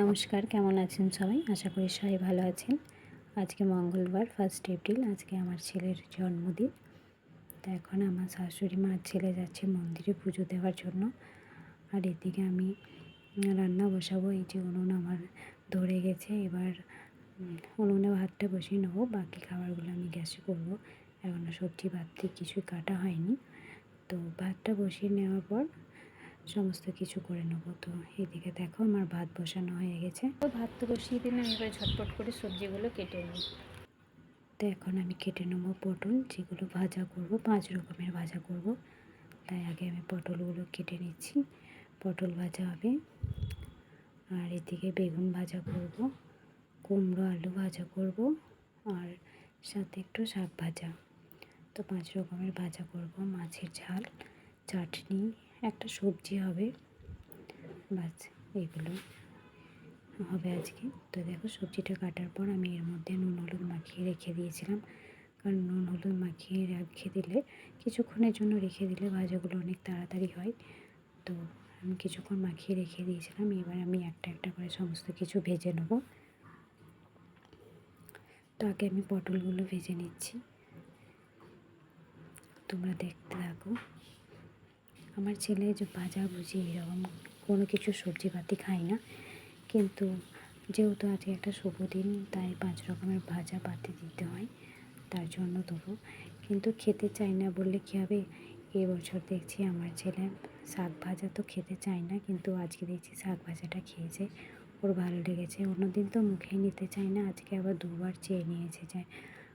নমস্কার, কেমন আছেন সবাই? আশা করি সবাই ভালো আছেন। আজকে মঙ্গলবার ফার্স্ট এপ্রিল আজকে আমার ছেলের জন্মদিন। তো এখন আমার শাশুড়ি মা ছেলে যাচ্ছে মন্দিরে পুজো দেওয়ার জন্য। আর এদিকে আমি রান্না বসাবো, এই যে উনুন আমার ধরে গেছে। এবার উনুনে ভাতটা বসিয়ে নেব, বাকি খাবারগুলো আমি গ্যাসে করব। এখনও সবজি ভাতটি কিছুই কাটা হয়নি। তো ভাতটা বসিয়ে নেওয়ার পর সমস্ত কিছু করে নেব। তো এদিকে দেখো আমার ভাত বসানো হয়ে গেছে। তো ভাত তো বসিয়ে দিলাম এবার ঝটপট করে সবজিগুলো কেটে নিই তো এখন আমি কেটে নেব পটল যেগুলো ভাজা করব পাঁচ রকমের ভাজা করব। তাই আগে আমি পটলগুলো কেটে নিচ্ছি। পটল ভাজা হবে। আর এদিকে বেগুন ভাজা করব কুমড়ো আলু ভাজা করব আর সাথে একটু শাক ভাজা। তো পাঁচ রকমের ভাজা করব মাছের ঝাল চাটনি একটা সবজি হবে। বাস, এগুলো হবে আজকে। তো দেখো, সবজিটা কাটার পর আমি এর মধ্যে নুন, হলুদ মাখিয়ে রেখে দিয়েছিলাম। কারণ নুন, হলুদ মাখিয়ে রেখে দিলে, কিছুক্ষণের জন্য রেখে দিলে ভাজাগুলো অনেক তাড়াতাড়ি হয়। তো আমি কিছুক্ষণ মাখিয়ে রেখে দিয়েছিলাম। এবার আমি একটা একটা করে সমস্ত কিছু ভেজে নেব। তো আগে আমি পটলগুলো ভেজে নিচ্ছি। তোমরা দেখতে থাকো। আমার ছেলে যে ভাজা ভুজি এরকম কোনো কিছু সবজি পাতি খায় না। কিন্তু যেহেতু আজকে একটা শুভ দিন, তাই পাঁচ রকমের ভাজা পাতি দিতে হয়, তার জন্য দেবো। কিন্তু খেতে চায় না বললে কী হবে? এবছর দেখছি আমার ছেলে শাক ভাজা তো খেতে চায় না, কিন্তু আজকে দেখছি শাক ভাজাটা খেয়েছে। ওর ভালো লেগেছে। অন্যদিন তো মুখেই নিতে চায় না, আজকে আবার দুবার চেয়ে নিয়েছে যে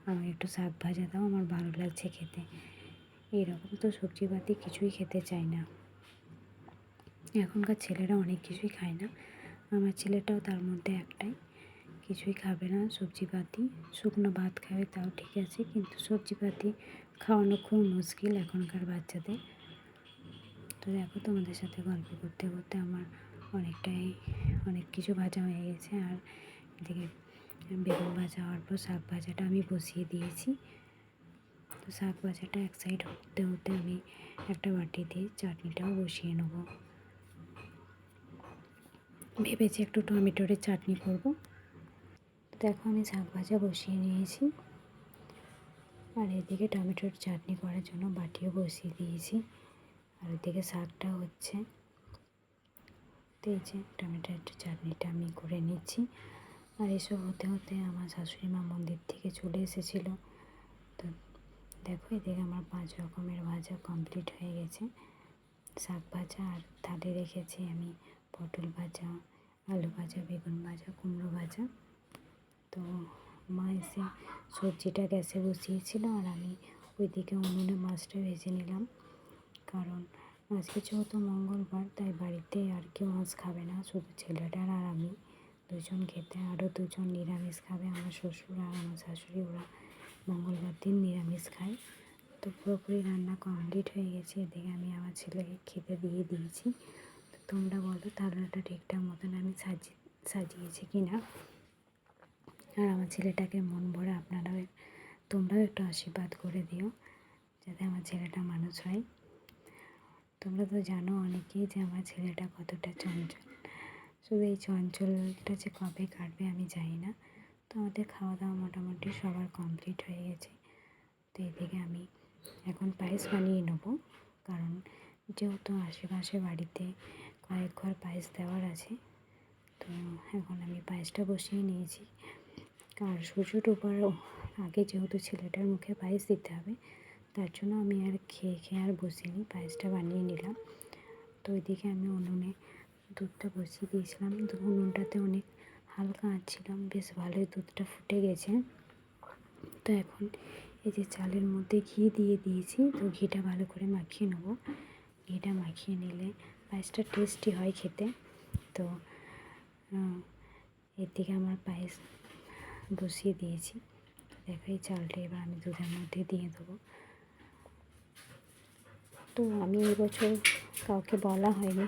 আমার একটু শাক ভাজা দাও, আমার ভালো লাগছে খেতে। এরকম তো সবজিপাতি কিছুই খেতে চায় না। এখনকার ছেলেরা অনেক কিছুই খায় না। আমার ছেলেটাও তার মধ্যে একটাই, কিছুই খাবে না, সবজিপাতি। শুকনো ভাত খাবে, তাও ঠিক আছে, কিন্তু সবজিপাতি খাওয়ানো খুব মুশকিল এখনকার বাচ্চাদের। তো দেখো তোমাদের সাথে গল্প করতে করতে আমার অনেকটাই, অনেক কিছু ভাজা হয়ে গেছে। আর এদিকে বেগুন ভাজা হওয়ার পর শাক ভাজাটা আমি বসিয়ে দিয়েছি। তো শাক ভাজাটা এক সাইড হতে হতে আমি একটা বাটিতে চাটনিটাও বসিয়ে নেব। ভেবেছি একটু টমেটোরের চাটনি করব। দেখো আমি শাক ভাজা বসিয়ে নিয়েছি। আর এদিকে টমেটোর চাটনি করার জন্য বাটিও বসিয়ে দিয়েছি। আর ওদিকে শাকটা হচ্ছে। তো এই যে টমেটোর চাটনিটা আমি করে নিচ্ছি। আর এসব হতে হতে আমার শাশুড়ি মা মন্দির থেকে চলে এসেছিল। দেখো, এদিকে আমার পাঁচ রকমের ভাজা কমপ্লিট হয়ে গেছে। শাক ভাজা আর থালে রেখেছি আমি পটল ভাজা, আলু ভাজা, বেগুন ভাজা, কুমড়ো ভাজা। তো মা এসে সবজিটা গ্যাসে বসিয়েছিল আর আমি ওইদিকে উনুনে মাছটা ভেজে নিলাম। কারণ আজকে যেহেতু মঙ্গলবার, তাই বাড়িতে আর কেউ মাছ খাবে না, শুধু ছেলেটার আর আমি। দুজন খেতে আরও দুজন নিরামিষ খাবে, আমার শ্বশুর আর আমার শাশুড়ি, ওরা মঙ্গলবার দিন নিরামিষ খাই। তো পুরোপুরি রান্না কমপ্লিট হয়ে গেছে, এদিকে আমি আমার ছেলেকে খেতে দিয়ে দিয়েছি। তো তোমরা বলো থালাটা ঠিকঠাক মতন আমি সাজি, সাজিয়েছি কি না আর আমার ছেলেটাকে মন ভরে আপনারাও তোমরাও একটু আশীর্বাদ করে দিও, যাতে আমার ছেলেটা মানুষ হয়। তোমরা তো জানো অনেকেই যে আমার ছেলেটা কতটা চঞ্চল। শুধু এই চঞ্চলটা যে কবে কাটবে আমি জানি না। তো আমাদের খাওয়া দাওয়া মোটামুটি সবার কমপ্লিট হয়ে গেছে। তো এদিকে আমি এখন পায়েস বানিয়ে নেব। কারণ যেহেতু আশেপাশে বাড়িতে কয়েক ঘর পায়েস দেওয়ার আছে, তো এখন আমি পায়েসটা বসিয়ে নিয়েছি। আর সূর্য ডোবার আগে যেহেতু ছেলেটার মুখে পায়েস দিতে হবে, তার জন্য আমি আর খেয়ে খেয়ে আর বসিনি, পায়েসটা বানিয়ে নিলাম। তো ওইদিকে আমি উনুনে দুধটা বসিয়ে দিয়েছিলাম। তো উনুনটাতে অনেক হালকা আঁচছিলাম বেশ ভালোই দুধটা ফুটে গেছে। তো এখন এই যে চালের মধ্যে ঘি দিয়ে দিয়েছি, তো ঘিটা ভালো করে মাখিয়ে নেব। ঘিটা মাখিয়ে নিলে পায়েসটা টেস্টি হয় খেতে। তো এর দিকে আমার পায়েস বসিয়ে দিয়েছি। দেখো এই চালটা এবার আমি দুধের মধ্যে দিয়ে দেবো। তো আমি এবছর কাউকে বলা হয়নি।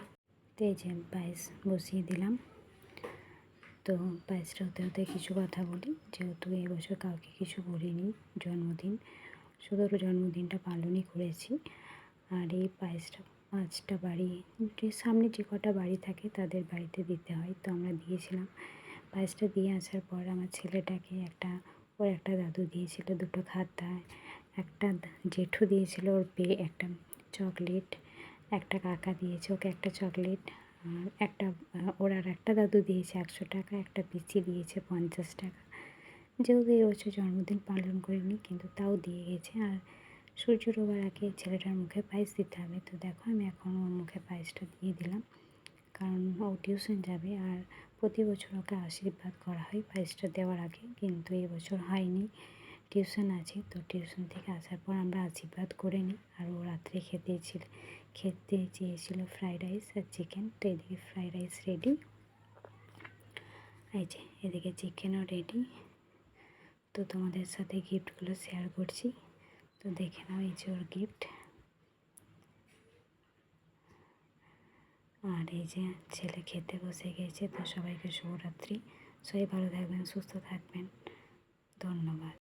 তো এই যে পায়েস বসিয়ে দিলাম। তো পায়েসটা হতে হতে কিছু কথা বলি। যেহেতু এবছর কাউকে কিছু বলিনি, জন্মদিন। শুধু জন্মদিনটা পালনই করেছি। আর এই পায়েসটা পাঁচটা বাড়ি, যে সামনে যে কটা বাড়ি থাকে তাদের বাড়িতে দিতে হয়। তো আমরা দিয়েছিলাম। পায়েসটা দিয়ে আসার পর আমার ছেলেটাকে একটা, ওর একটা দাদু দিয়েছিল দুটো খাতা, একটা জেঠু দিয়েছিল ওর পেয়ে একটা চকলেট, একটা কাকা দিয়েছে ওকে একটা চকলেট একটা ওর আর একটা দাদু দিয়েছে একশো টাকা, একটা পিচি দিয়েছে পঞ্চাশ টাকা। যেহেতু এই বছর জন্মদিন পালন করিনি, কিন্তু তাও দিয়ে গেছে। আর সূর্য ডোবার আগে ছেলেটার মুখে পায়েস দিতে হবে। তো দেখো, আমি এখন ওর মুখে পায়েসটা দিয়ে দিলাম। কারণ ও টিউশন যাবে আর প্রতি বছর ওকে আশীর্বাদ করা হয় পায়েসটা দেওয়ার আগে। কিন্তু এবছর হয়নি, টিউশন আছে। তো টিউশন থেকে আসার পর আমরা আশীর্বাদ করে নিই। আর ও রাত্রে খেতে খেতে চেয়েছিলো ফ্রাইড রাইস আর চিকেন তো এদিকে ফ্রাইড রাইস রেডি এই যে, এদিকে চিকেনও রেডি তো তোমাদের সাথে গিফটগুলো শেয়ার করছি। তো দেখে নাও এই যে ওর গিফট আর এই যে ছেলে খেতে বসে গেছে, তো সবাইকে শুভরাত্রি। সবাই ভালো থাকবেন, সুস্থ থাকবেন। ধন্যবাদ।